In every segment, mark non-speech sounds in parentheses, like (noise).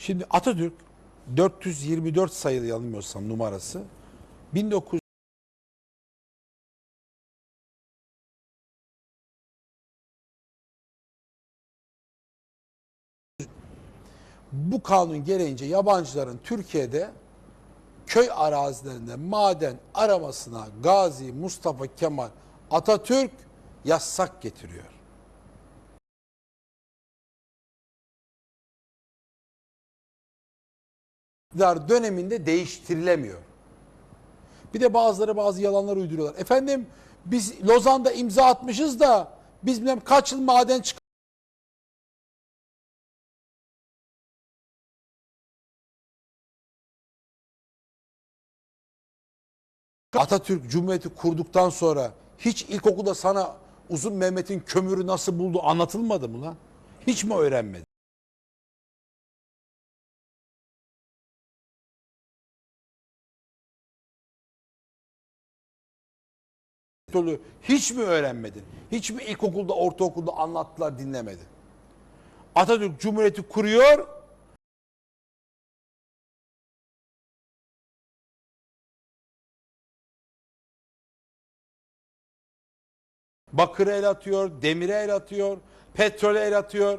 Şimdi Atatürk 424 sayılı yanılmıyorsam numarası 19 bu kanun gereğince yabancıların Türkiye'de köy arazilerinde maden aramasına Gazi Mustafa Kemal Atatürk yasak getiriyor. İktidar döneminde değiştirilemiyor. Bir de bazıları bazı yalanlar uyduruyorlar. Efendim biz Lozan'da imza atmışız da biz bilmem kaç yıl maden çık Atatürk Cumhuriyeti kurduktan sonra hiç ilkokulda sana Uzun Mehmet'in kömürü nasıl buldu anlatılmadı mı lan? Hiç mi öğrenmedin? Tolu hiç mi öğrenmedin? Hiç mi ilkokulda, ortaokulda anlattılar, dinlemedin? Atatürk Cumhuriyeti kuruyor. Bakır'a el atıyor, demire el atıyor, petrole el atıyor.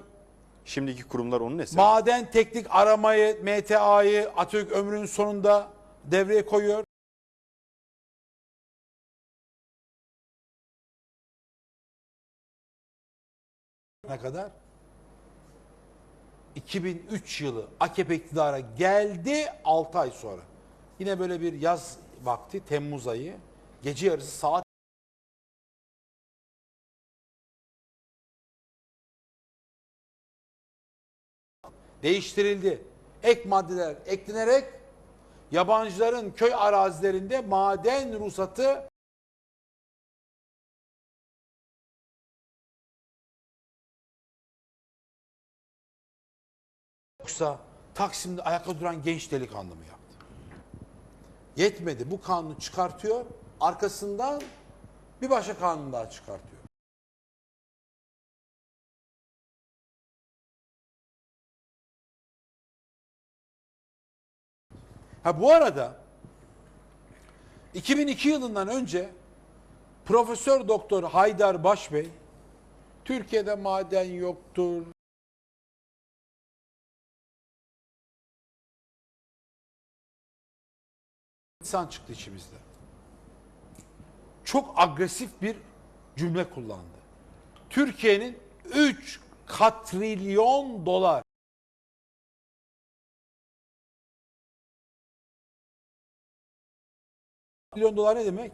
Şimdiki kurumlar onun eseri. Maden teknik aramayı, MTA'yı Atatürk ömrünün sonunda devreye koyuyor. Ne kadar? 2003 yılı AKP iktidara geldi 6 ay sonra. Yine böyle bir yaz vakti Temmuz ayı gece yarısı saat değiştirildi. Ek maddeler eklenerek yabancıların köy arazilerinde maden ruhsatı yoksa Taksim'de ayakta duran genç delikanlı mı yaptı? Yetmedi. Bu kanunu çıkartıyor. Arkasından bir başka kanun daha çıkartıyor. Ha bu arada 2002 yılından önce Profesör Doktor Haydar Başbey Türkiye'de maden yoktur. İnsan çıktı içimizde. Çok agresif bir cümle kullandı. Türkiye'nin 3 katrilyon dolar Trilyon dolar ne demek?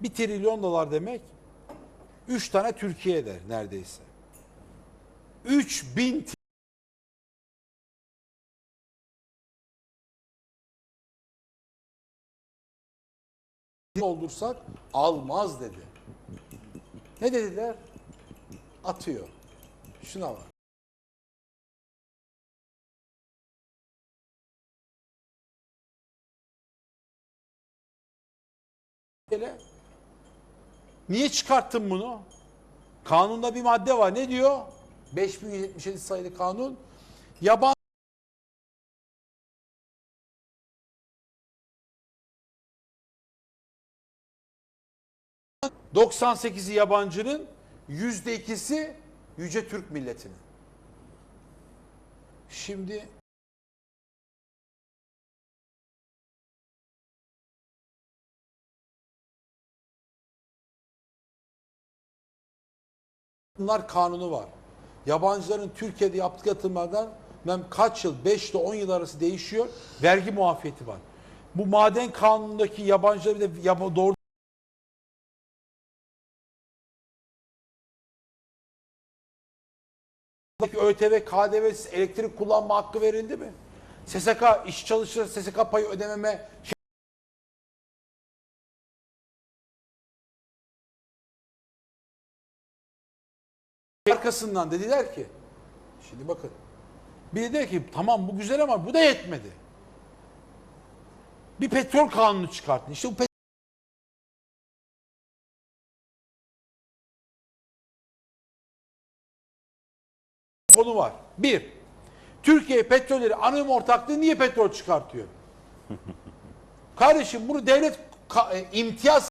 Bir trilyon dolar demek. Üç tane Türkiye eder neredeyse. Üç bin doldursak almaz dedi. Ne dediler? Atıyor. Şuna bak. Niye çıkarttın bunu? Kanunda bir madde var. Ne diyor? 5177 sayılı kanun. Yaban 98'i yabancının yüzde ikisi Yüce Türk milletinin. Şimdi Bunlar kanunu var. Yabancıların Türkiye'de yaptığı yatırımlardan kaç yıl, 5 ile 10 yıl arası değişiyor. Vergi muafiyeti var. Bu maden kanunundaki yabancıları bir de yaba, doğru ÖTV, KDV, elektrik kullanma hakkı verildi mi? SSK iş çalışır, SSK payı ödememe arkasından dediler ki şimdi bakın bir de ki tamam bu güzel ama bu da yetmedi. Bir petrol kanunu çıkartın. İşte bu konu var. Bir, Türkiye Petrolleri anonim ortaklığı niye petrol çıkartıyor? (laughs) Kardeşim bunu devlet e, imtiyaz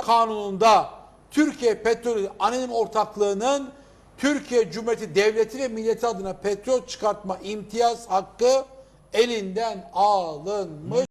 kanununda Türkiye Petrolü Anonim Ortaklığı'nın Türkiye Cumhuriyeti Devleti ve Milleti adına petrol çıkartma imtiyaz hakkı elinden alınmış.